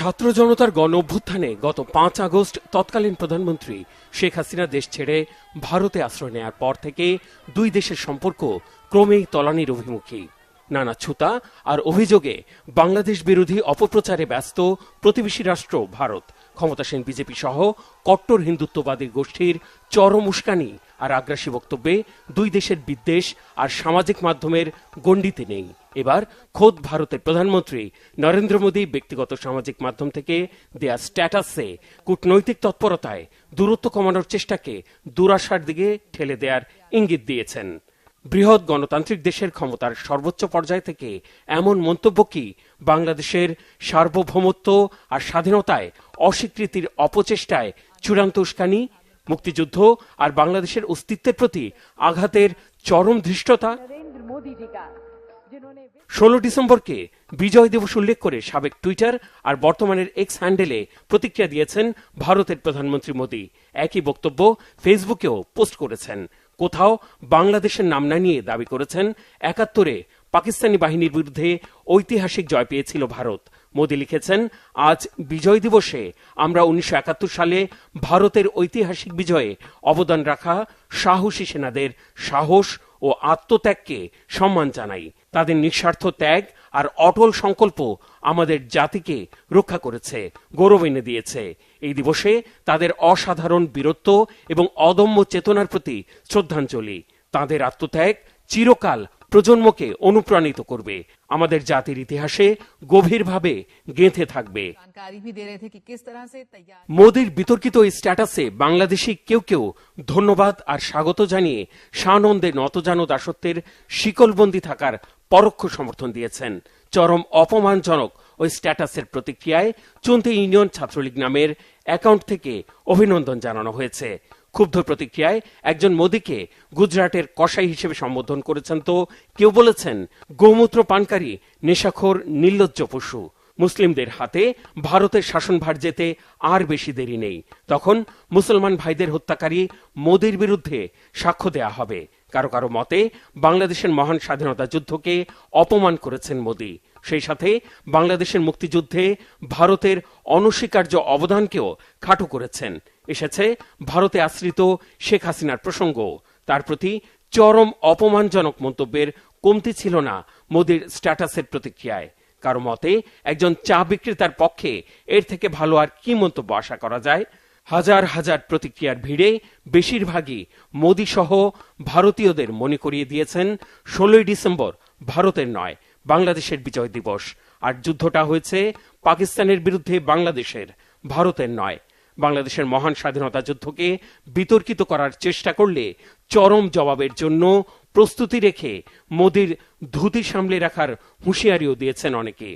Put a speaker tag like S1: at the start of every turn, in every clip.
S1: ছাত্র জনতার গণ অভ্যুত্থানে গত পাঁচ আগস্ট তৎকালীন প্রধানমন্ত্রী শেখ হাসিনা দেশ ছেড়ে ভারতে আশ্রয় নেয়ার পর থেকে দুই দেশের সম্পর্ক ক্রমেই তলানির অভিমুখী। নানা ছুতা আর অভিযোগে বাংলাদেশ বিরোধী অপপ্রচারে ব্যস্ত প্রতিবেশী রাষ্ট্র ভারত, ক্ষমতাসীন বিজেপি সহ কট্টর হিন্দুত্ববাদী গোষ্ঠীর চরম উস্কানি আর আগ্রাসী বক্তব্যে দুই দেশের বিদ্বেষ আর সামাজিক মাধ্যমের গণ্ডিতে নেই। এবার খোদ ভারতের প্রধানমন্ত্রী নরেন্দ্র মোদী ব্যক্তিগত সামাজিক মাধ্যম থেকে দেয়া স্ট্যাটাসে কূটনৈতিক তৎপরতায় দূরত্ব কমানোর চেষ্টাকে দুরাশার দিকে ঠেলে দেওয়ার ইঙ্গিত দিয়েছেন। বৃহৎ গণতান্ত্রিক দেশের ক্ষমতার সর্বোচ্চ পর্যায় থেকে এমন মন্তব্য কি বাংলাদেশের সার্বভৌমত্ব আর স্বাধীনতায় অস্বীকৃতির অপচেষ্টায় চূড়ান্ত উস্কানি, মুক্তিযুদ্ধ আর বাংলাদেশের অস্তিত্বের প্রতি আঘাতের চরম ধৃষ্টতা? ষোলো ডিসেম্বরকে বিজয় দিবস উল্লেখ করে সাবেক টুইটার আর বর্তমানের এক্স হ্যান্ডেলে প্রতিক্রিয়া দিয়েছেন ভারতের প্রধানমন্ত্রী মোদী। একই বক্তব্য ফেসবুকেও পোস্ট করেছেন। কোথাও বাংলাদেশের নাম না নিয়ে দাবি করেছেন একাত্তরে পাকিস্তানি বাহিনীর বিরুদ্ধে ঐতিহাসিক জয় পেয়েছিল ভারত। মোদী লিখেছেন, আজ বিজয় দিবসে আমরা উনিশশো একাত্তর সালে ভারতের ঐতিহাসিক বিজয়ে অবদান রাখা সাহসী সেনাদের সাহস ও আত্মত্যাগকে সম্মান জানাই। তাদের নিঃস্বার্থ ত্যাগ আর অটল সংকল্প আমাদের জাতিকে রক্ষা করেছে, গৌরব এনে দিয়েছে। এই দিবসে তাদের অসাধারণ বীরত্ব এবং অদম্য চেতনার প্রতি শ্রদ্ধাঞ্জলি। তাদের আত্মত্যাগ চিরকাল প্রজন্মকে অনুপ্রাণিত করবে। আমাদের জাতির ইতিহাসে গভীরভাবে গেঁথে থাকবে। মোদীর বিতর্কিত এই স্ট্যাটাসে বাংলাদেশি কেউ কেউ ধন্যবাদ আর স্বাগত জানিয়ে সানন্দে নতজানু দাসত্বের শিকলবন্দি থাকার পরোক্ষ সমর্থন দিয়েছেন। চরম অপমানজনক ওই স্ট্যাটাসের প্রতিক্রিয়ায় চুনতে ইউনিয়ন ছাত্রলীগ নামের অ্যাকাউন্ট থেকে অভিনন্দন জানানো হয়েছে। ক্ষুব্ধ প্রতিক্রিয়ায় একজন মোদীকে গুজরাটের কসাই হিসেবে সম্বোধন করেছেন তো। কেউ বলেছেন, গোমূত্র পানকারী, নেশাখোর, নির্লজ্জ পশু। মুসলিমদের হাতে ভারতের শাসনভার যেতে আর বেশি দেরি নেই। তখন মুসলমান ভাইদের হত্যাকারী মোদির বিরুদ্ধে সাক্ষ্য দেয়া হবে। কারও কারও মতে, বাংলাদেশের মহান স্বাধীনতা যুদ্ধকে অপমান করেছেন মোদি। সেই সাথে বাংলাদেশের মুক্তিযুদ্ধে ভারতের অনস্বীকার্য অবদানকেও খাটো করেছেন। এসেছে ভারতে আশ্রিত শেখ হাসিনার প্রসঙ্গ। তার প্রতি চরম অপমানজনক মন্তব্যের কমতি ছিল না মোদির স্ট্যাটাসের প্রতিক্রিয়ায়। কারও মতে, একজন চা বিক্রেতার পক্ষে এর থেকে ভালো আর কি মন্তব্য আশা করা যায়? হাজার হাজার প্রতিক্রিয়ার ভিড়ে বেশিরভাগই মোদী সহ ভারতীয়দের মনে করিয়ে দিয়েছেন, ষোলোই ডিসেম্বর ভারতের নয় বাংলাদেশের বিজয় দিবস। আর যুদ্ধটা হয়েছে পাকিস্তানের বিরুদ্ধে বাংলাদেশের, ভারতের নয়। বাংলাদেশের মহান স্বাধীনতা যুদ্ধকে বিতর্কিত করার চেষ্টা করলে চরম জবাবের জন্য প্রস্তুতি রেখে মোদির ধুতি সামলে রাখার হুঁশিয়ারিও দিয়েছেন অনেকে।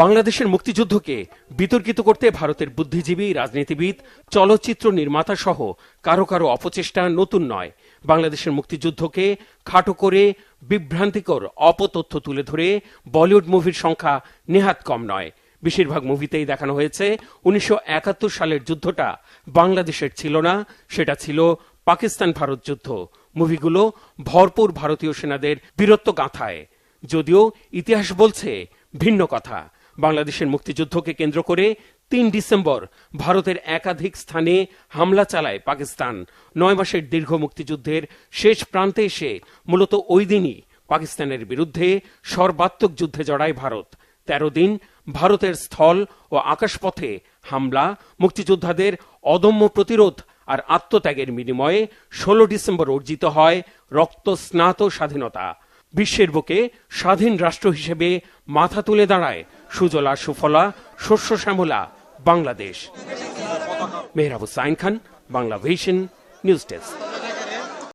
S1: বাংলাদেশের মুক্তিযুদ্ধকে বিতর্কিত করতে ভারতের বুদ্ধিজীবী, রাজনীতিবিদ, চলচ্চিত্র নির্মাতা সহ কারও কারও অপচেষ্টা নতুন নয়। বাংলাদেশের মুক্তিযুদ্ধকে খাটো করে বিভ্রান্তিকর, অপতথ্য তুলে ধরে বলিউড মুভির সংখ্যা নেহাত কম নয়। বেশিরভাগ মুভিতেই দেখানো হয়েছে, উনিশশো একাত্তর সালের যুদ্ধটা বাংলাদেশের ছিল না, সেটা ছিল পাকিস্তান ভারত যুদ্ধ। মুভিগুলো ভরপুর ভারতীয় সেনাদের বীরত্ব গাঁথায়। যদিও ইতিহাস বলছে ভিন্ন কথা। বাংলাদেশের মুক্তিযুদ্ধকে কেন্দ্র করে তিন ডিসেম্বর ভারতের একাধিক স্থানে হামলা চালায় পাকিস্তান। নয় মাসের দীর্ঘ মুক্তিযুদ্ধের শেষ প্রান্তে এসে মূলত ওই দিনই পাকিস্তানের বিরুদ্ধে সর্বাত্মক যুদ্ধে জড়ায় ভারত। তেরো দিন ভারতের স্থল ও আকাশপথে হামলা, মুক্তিযোদ্ধাদের অদম্য প্রতিরোধ আর আত্মত্যাগের বিনিময়ে ষোলো ডিসেম্বর অর্জিত হয় রক্ত স্নাত স্বাধীনতা। বিশ্বের বুকে স্বাধীন রাষ্ট্র হিসেবে মাথা তুলে দাঁড়ায় সুজলা সুফলা, শস্য শ্যামলা বাংলাদেশ। মেহরাবু sign Khan Bangla vision news desk.